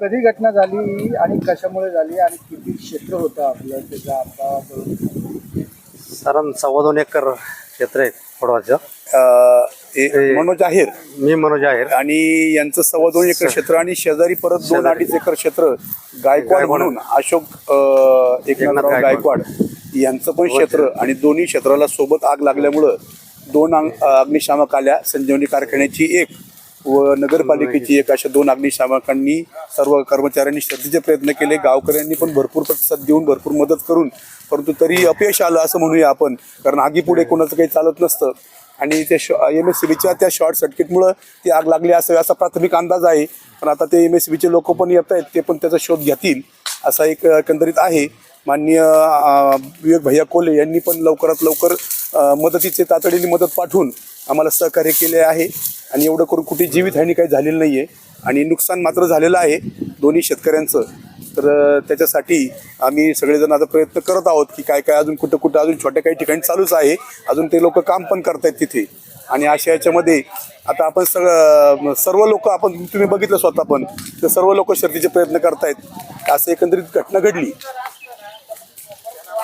कधी घटना झाली आणि कशामुळे झाली आणि किती क्षेत्र होतं आपलं त्याचा आता साधारण सव्वा दोन एकर क्षेत्र आहे अ, हे ते- मनोज आहेर मी मनोज आहेर आणि यांचं सव्वा दोन एकर क्षेत्र आणि शेजारी परत दोन शेजारी. अडीच एकर क्षेत्र गायकवाड गायकवाड. म्हणून अशोक अ, एकनाथराव गायकवाड. गायकवाड यांचं पण क्षेत्र आणि दोन्ही क्षेत्राला सोबत आग लागल्यामुळं दोन अंग- अग्निशामक आल्या संजीवनी कारखान्याची एक व नगरपालिकेची एक अशा दोन अग्निशामकांनी सर्व कर्मचाऱ्यांनी श्रद्धेचे प्रयत्न केले. गावकऱ्यांनी पण भरपूर प्रतिसाद देऊन भरपूर मदत करून परंतु तरी अपयश आलं असं म्हणूया आपण कारण आगीपुढे कोणाचं काही चालत नसतं. आणि त्या शॉ एम एस सी बीच्या त्या शॉर्ट सर्किटमुळं ती आग लागली असं असा प्राथमिक अंदाज आहे. पण आता ते एम एस सी बीचे लोक पण येत आहेत ते पण त्याचा शोध घेतील असा एक एकंदरीत आहे. माननीय विवेक भैया कोले यांनी पण लवकरात लवकर मदतीचे तातडीने मदत पाठवून आम्हाला सहकार्य केले आहे. आणि एवढं करून कुठे जीवितहानी काही झालेली नाही आहे आणि नुकसान मात्र झालेलं आहे दोन्ही शेतकऱ्यांचं. तर त्याच्यासाठी आम्ही सगळेजण आता प्रयत्न करत आहोत की काय काय अजून कुठं कुठं अजून छोट्या काही ठिकाणी चालूच आहे. अजून ते लोक काम पण करतायत तिथे. आणि अशा याच्यामध्ये आता आपण सगळं सर्व लोक आपण तुम्ही बघितलं स्वतः पण तर सर्व लोक शर्तीचे प्रयत्न करतायत. असं एकंदरीत घटना घडली.